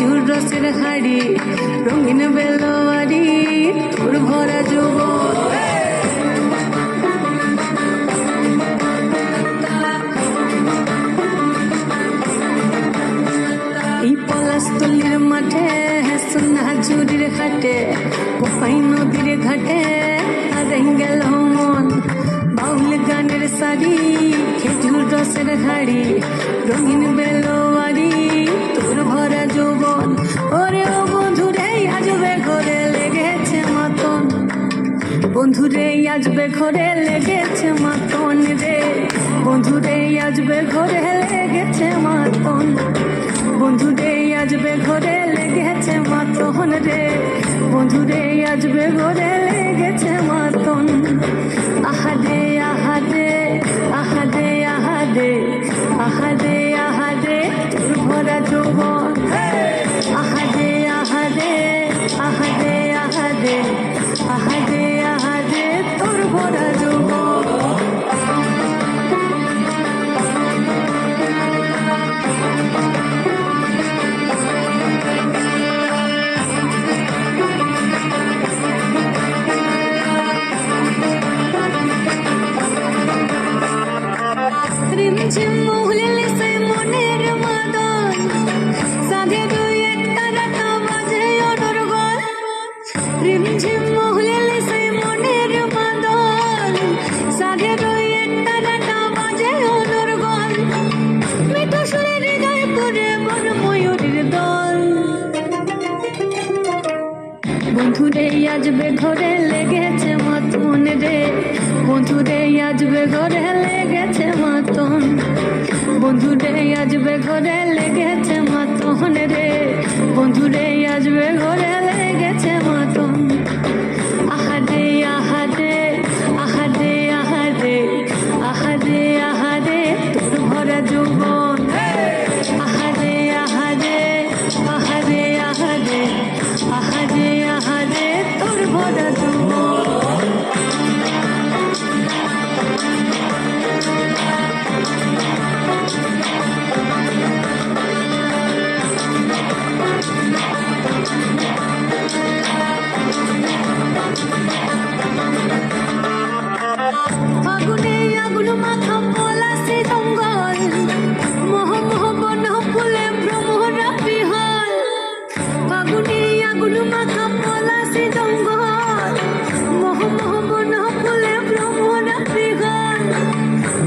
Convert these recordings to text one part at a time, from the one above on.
খেজুর রসের হাড়ি, রঙিন বেলোয়ারি তোর ভরা যুবন এই পলাশতলির মাঠে সোনা ঝুড়ির হাটে, কোপাই নদীর ঘাটে হারাই গেল মন। বাউল গানের শাড়ি খেজুর রসের হাড়ি, রঙিন বেলোয়ারি তোর ভরা যৌবন। ওরে ও বন্ধুরে আজবে ঘরে লেগেছে মতন। বন্ধুরে আজবে ঘরে লেগেছে মাতন রে। বন্ধুরে আজবে ঘরে লেগেছে মাতন। বন্ধুরে আজবে ঘরে লেগেছে মাতন রে। বন্ধুরে আজবে ঘরে লেগেছে মাতন। বন্ধুরে আজবে ঘরে লেগেছে মাতন রে। বন্ধুরে আজবে ঘরে লেগেছে মাতন। বন্ধুরে আজবে ঘরে লেগেছে মাতন রে। বন্ধুরে আজবে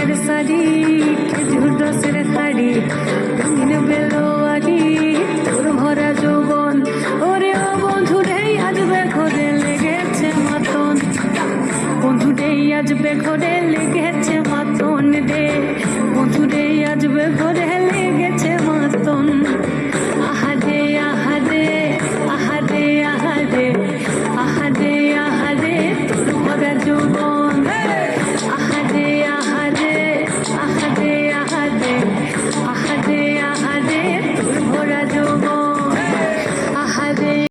গানের শাড়ি খেজুর রসের হাড়ি রঙিন বেলোয়ারি তোর ভরা যৌবন ওরে ও বন্ধুরে আজবে বেঘরে লেগেছে মাতন বন্ধুরে আজবে বেঘরে লেগেছে মাতন রে বেঘরে আজবে ঘরে